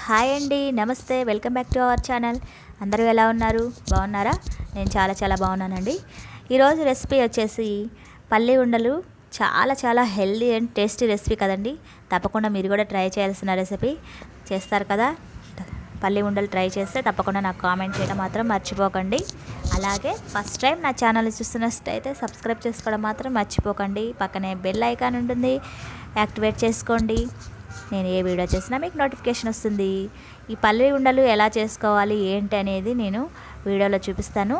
Hi అండి నమస్తే welcome back to our channel. అందరూ ఎలా ఉన్నారు? బాగున్నారా? నేను చాలా చాలా బాగున్నానండి. ఈరోజు రెసిపీ వచ్చేసి పల్లి ఉండలు. చాలా చాలా హెల్దీ అండ్ టేస్టీ రెసిపీ కదండి. తప్పకుండా మీరు కూడా ట్రై చేయాల్సిన రెసిపీ. చేస్తారు కదా? పల్లి ఉండలు ట్రై చేస్తే తప్పకుండా నాకు కామెంట్ చేయడం మాత్రం మర్చిపోకండి. అలాగే ఫస్ట్ టైం నా ఛానల్ చూస్తున్నట్టయితే సబ్స్క్రైబ్ చేసుకోవడం మాత్రం మర్చిపోకండి. పక్కనే బెల్ ఐకాన్ ఉంటుంది. యాక్టివేట్ చేసుకోండి. నేను ఏ వీడియో చేసినా మీకు నోటిఫికేషన్ వస్తుంది. ఈ పల్లి ఉండలు ఎలా చేసుకోవాలి ఏంటి అనేది నేను వీడియోలో చూపిస్తాను.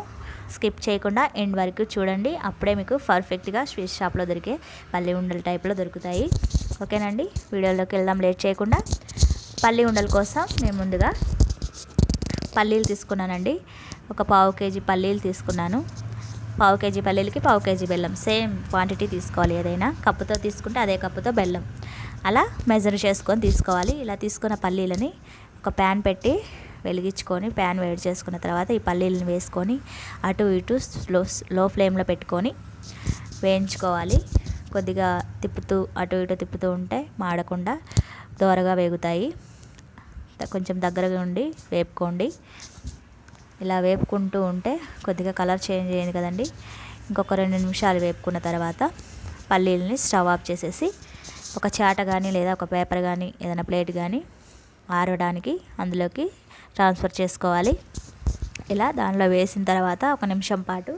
స్కిప్ చేయకుండా ఎండ్ వరకు చూడండి. అప్పుడే మీకు పర్ఫెక్ట్గా స్వీట్ షాప్లో దొరికే పల్లి ఉండలు టైప్లో దొరుకుతాయి. ఓకేనండి వీడియోలోకి వెళ్దాం. లేట్ చేయకుండా పల్లి ఉండల కోసం నేను ముందుగా పల్లీలు తీసుకున్నానండి. ఒక పావు కేజీ పల్లీలు తీసుకున్నాను. పావు కేజీ పల్లీలకి పావు కేజీ బెల్లం. సేమ్ క్వాంటిటీ తీసుకోవాలి ఏదైనా. కప్పుతో తీసుకుంటే అదే కప్పుతో బెల్లం. అలా మెజర్ చేసుకొని తీసుకోవాలి. ఇలా తీసుకున్న పల్లీలని ఒక ప్యాన్ పెట్టి వెలిగించుకొని ప్యాన్ వేడి చేసుకున్న తర్వాత ఈ పల్లీలను వేసుకొని అటు ఇటు స్లో లో ఫ్లేమ్లో పెట్టుకొని వేయించుకోవాలి. కొద్దిగా తిప్పుతూ అటు ఇటు తిప్పుతూ ఉంటే మాడకుండా దోరగా వేగుతాయి. కొంచెం దగ్గరగా ఉండి వేపుకోండి. ఇలా వేపుకుంటూ ఉంటే కొద్దిగా కలర్ చేంజ్ అయ్యింది కదండి. ఇంకొక రెండు నిమిషాలు వేపుకున్న తర్వాత పల్లీలని స్టవ్ ఆఫ్ చేసేసి ఒక చాట కానీ లేదా ఒక పేపర్ కానీ ఏదైనా ప్లేట్ కానీ ఆరడానికి అందులోకి ట్రాన్స్ఫర్ చేసుకోవాలి. ఇలా దానిలో వేసిన తర్వాత ఒక నిమిషం పాటు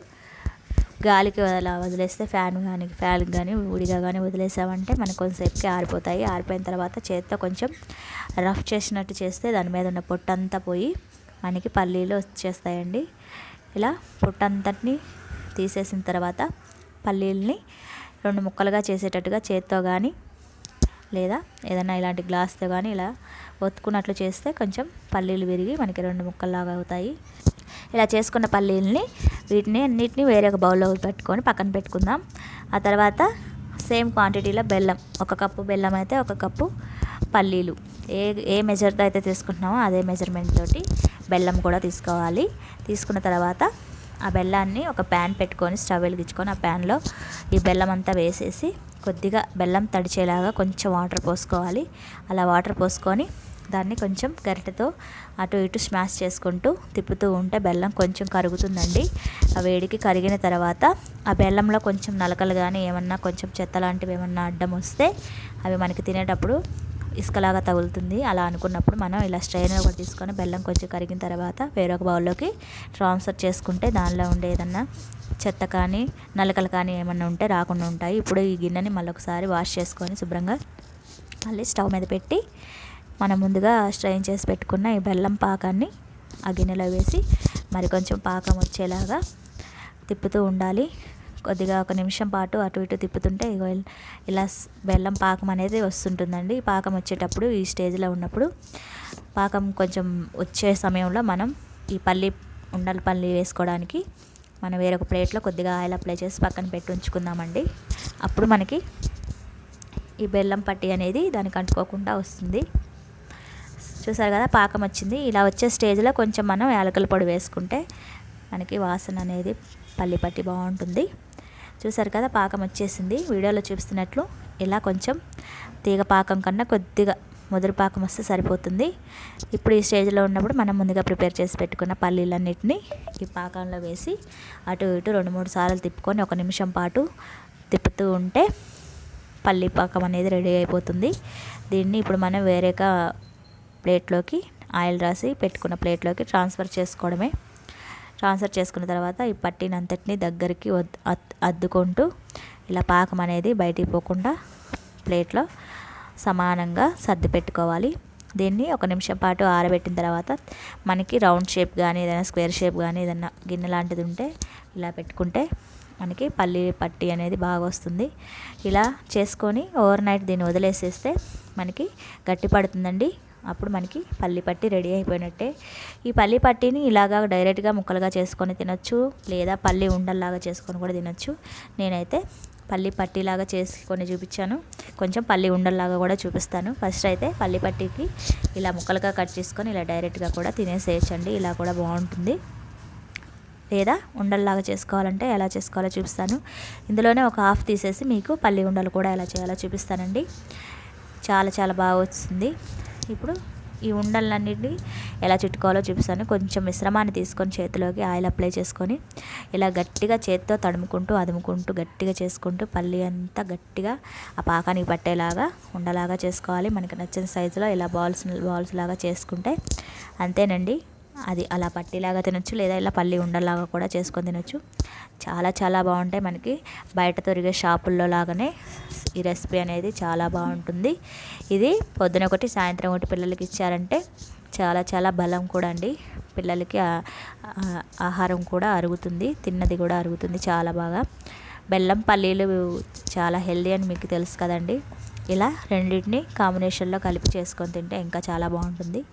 గాలికి అలా వదిలేస్తే ఫ్యాన్ కానీ ఫ్యాన్ కానీ ఊడిగా కానీ వదిలేసామంటే మనకు కొంతసేపుకి ఆరిపోతాయి. ఆరిపోయిన తర్వాత చేత్తో కొంచెం రఫ్ చేసినట్టు చేస్తే దాని మీద ఉన్న పొట్టంతా పోయి మనకి పల్లీలు వచ్చేస్తాయండి. ఇలా పొట్టంతటిని తీసేసిన తర్వాత పల్లీలని రెండు ముక్కలుగా చేసేటట్టుగా చేత్తో కానీ లేదా ఏదైనా ఇలాంటి గ్లాస్తో కానీ ఇలా ఒత్తుకున్నట్లు చేస్తే కొంచెం పల్లీలు విరిగి మనకి రెండు ముక్కల్లాగా అవుతాయి. ఇలా చేసుకున్న పల్లీలని వీటిని అన్నిటిని వేరే ఒక బౌల్లో పెట్టుకొని పక్కన పెట్టుకుందాం. ఆ తర్వాత సేమ్ క్వాంటిటీలో బెల్లం ఒక కప్పు బెల్లం అయితే ఒక కప్పు పల్లీలు. ఏ ఏ మెజర్తో అయితే తీసుకుంటున్నామో అదే మెజర్మెంట్ తోటి బెల్లం కూడా తీసుకోవాలి. తీసుకున్న తర్వాత ఆ బెల్లాన్ని ఒక ప్యాన్ పెట్టుకొని స్టవ్ వెలిగించుకొని ఆ ప్యాన్లో ఈ బెల్లం అంతా వేసేసి కొద్దిగా బెల్లం తడిచేలాగా కొంచెం వాటర్ పోసుకోవాలి. అలా వాటర్ పోసుకొని దాన్ని కొంచెం గరిటెతో అటు ఇటు స్మాష్ చేసుకుంటూ తిప్పుతూ ఉంటే బెల్లం కొంచెం కరుగుతుందండి. ఆ వేడికి కరిగిన తర్వాత ఆ బెల్లంలో కొంచెం నలకలు కానీ ఏమన్నా కొంచెం చెత్త లాంటివి ఏమన్నా అడ్డం వస్తే అవి మనకి తినేటప్పుడు ఇసుకలాగా తగులుతుంది. అలా అనుకున్నప్పుడు మనం ఇలా స్ట్రైనర్ ఒకటి తీసుకొని బెల్లం కొంచెం కరిగిన తర్వాత వేరొక బౌల్లోకి ట్రాన్స్ఫర్ చేసుకుంటే దానిలో ఉండే ఏదన్నా చెత్త కానీ నలకలు కానీ ఏమన్నా ఉంటే రాకుండా ఉంటాయి. ఇప్పుడు ఈ గిన్నెని మళ్ళీ ఒకసారి వాష్ చేసుకొని శుభ్రంగా మళ్ళీ స్టవ్ మీద పెట్టి మనం ముందుగా స్ట్రైన్ చేసి పెట్టుకున్న ఈ బెల్లం పాకాన్ని ఆ గిన్నెలో వేసి మరి కొంచెం పాకం వచ్చేలాగా తిప్పుతూ ఉండాలి. కొద్దిగా ఒక నిమిషం పాటు అటు ఇటు తిప్పుతుంటే ఇలా బెల్లం పాకం అనేది వస్తుంటుందండి. పాకం వచ్చేటప్పుడు ఈ స్టేజ్లో ఉన్నప్పుడు పాకం కొంచెం వచ్చే సమయంలో మనం ఈ పల్లి ఉండలు పల్లి వేసుకోవడానికి మనం వేరొక ప్లేట్లో కొద్దిగా ఆయిల్ అప్లై చేసి పక్కన పెట్టి ఉంచుకుందామండి. అప్పుడు మనకి ఈ బెల్లం పట్టి అనేది దానికి అంటుకోకుండా వస్తుంది. చూసారు కదా పాకం వచ్చింది. ఇలా వచ్చే స్టేజ్లో కొంచెం మనం యాలకల పొడి వేసుకుంటే మనకి వాసన అనేది పల్లి పట్టి బాగుంటుంది. చూసారు కదా పాకం వచ్చేసింది. వీడియోలో చూపిస్తున్నట్లు ఇలా కొంచెం తీగ పాకం కన్నా కొద్దిగా ముదురు పాకం వస్తే సరిపోతుంది. ఇప్పుడు ఈ స్టేజ్లో ఉన్నప్పుడు మనం ముందుగా ప్రిపేర్ చేసి పెట్టుకున్న పల్లీలన్నిటిని ఈ పాకంలో వేసి అటు ఇటు రెండు మూడు సార్లు తిప్పుకొని ఒక నిమిషం పాటు తిప్పుతూ ఉంటే పల్లి పాకం అనేది రెడీ అయిపోతుంది. దీన్ని ఇప్పుడు మనం వేరేగా ప్లేట్లోకి ఆయిల్ రాసి పెట్టుకున్న ప్లేట్లోకి ట్రాన్స్ఫర్ చేసుకోవడమే. ట్రాన్స్ఫర్ చేసుకున్న తర్వాత ఈ పట్టినంతటిని దగ్గరికి అద్దుకుంటూ ఇలా పాకం అనేది బయటికి పోకుండా ప్లేట్లో సమానంగా సర్ది పెట్టుకోవాలి. దీన్ని ఒక నిమిషం పాటు ఆరబెట్టిన తర్వాత మనకి రౌండ్ షేప్ కానీ ఏదైనా స్క్వేర్ షేప్ కానీ ఏదైనా గిన్నె లాంటిది ఉంటే ఇలా పెట్టుకుంటే మనకి పల్లి పట్టి అనేది బాగా వస్తుంది. ఇలా చేసుకొని ఓవర్ నైట్ దీన్ని వదిలేసేస్తే మనకి గట్టి పడుతుందండి. అప్పుడు మనకి పల్లి పట్టి రెడీ అయిపోయినట్టే. ఈ పల్లి పట్టిని ఇలాగా డైరెక్ట్గా ముక్కలుగా చేసుకొని తినొచ్చు లేదా పల్లి ఉండల్లాగా చేసుకొని కూడా తినొచ్చు. నేనైతే పల్లి పట్టిలాగా చేసుకొని చూపించాను. కొంచెం పల్లి ఉండల్లాగా కూడా చూపిస్తాను. ఫస్ట్ అయితే పల్లి పట్టికి ఇలా ముక్కలుగా కట్ చేసుకొని ఇలా డైరెక్ట్గా కూడా తినేసేయచ్చండి. ఇలా కూడా బాగుంటుంది. లేదా ఉండల్లాగా చేసుకోవాలంటే ఎలా చేసుకోవాలో చూపిస్తాను. ఇందులోనే ఒక హాఫ్ తీసేసి మీకు పల్లి ఉండలు కూడా ఎలా చేయాలో చూపిస్తానండి. చాలా చాలా బాగా వస్తుంది ఇప్పుడు ఈ ఉండలన్నిటిని ఎలా చుట్టుకోవాలో చూపిస్తాను. కొంచెం మిశ్రమాన్ని తీసుకొని చేతిలోకి ఆయిల్ అప్లై చేసుకొని ఇలా గట్టిగా చేతితో తడుముకుంటూ అదుముకుంటూ గట్టిగా చేసుకుంటూ పల్లి అంతా గట్టిగా ఆ పాకానికి పట్టేలాగా ఉండలాగా చేసుకోవాలి. మనకి నచ్చిన సైజులో ఇలా బాల్స్ బాల్స్ లాగా చేసుకుంటే అంతేనండి. అది అలా పట్టిలాగా తినొచ్చు లేదా ఇలా పల్లి ఉండలాగా కూడా చేసుకొని తినొచ్చు. చాలా చాలా బాగుంటాయి మనకి. బయట దొరికే షాపుల్లో లాగానే ఈ రెసిపీ అనేది చాలా బాగుంటుంది. ఇది పొద్దున ఒకటి సాయంత్రం ఒకటి పిల్లలకి ఇచ్చారంటే చాలా చాలా బలం కూడా అండి. పిల్లలకి ఆహారం కూడా అరుగుతుంది తిన్నది కూడా అరుగుతుంది చాలా బాగా. బెల్లం పల్లీలు చాలా హెల్దీ అని మీకు తెలుసు కదండి. ఇలా రెండింటిని కాంబినేషన్లో కలిపి చేసుకొని తింటే ఇంకా చాలా బాగుంటుంది.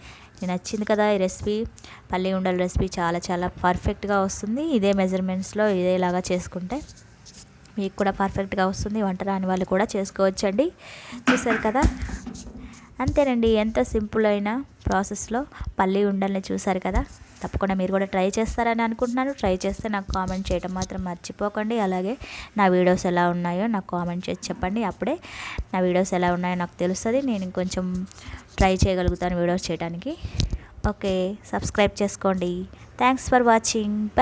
నచ్చింది కదా ఈ రెసిపీ పల్లి ఉండల రెసిపీ చాలా చాలా పర్ఫెక్ట్గా వస్తుంది. ఇదే మెజర్మెంట్స్లో ఇదేలాగా చేసుకుంటే మీకు కూడా పర్ఫెక్ట్గా వస్తుంది. వంట రాని వాళ్ళు కూడా చేసుకోవచ్చండి. చూసారు కదా? అంతేనండి. ఎంత సింపుల్ అయిన ప్రాసెస్లో పల్లి ఉండల్ని చూసారు కదా? తప్పకుండా మీరు కూడా ట్రై చేస్తారని అనుకుంటున్నాను. ట్రై చేస్తే నాకు కామెంట్ చేయడం మాత్రం మర్చిపోకండి. అలాగే నా వీడియోస్ ఎలా ఉన్నాయో నాకు కామెంట్ చేసి చెప్పండి. అప్పుడే నా వీడియోస్ ఎలా ఉన్నాయో నాకు తెలుస్తుంది. నేను ఇంకొంచెం ట్రై చేయగలుగుతాను వీడియోస్ చేయడానికి ఓకే సబ్స్క్రైబ్ చేసుకోండి. Thanks for watching.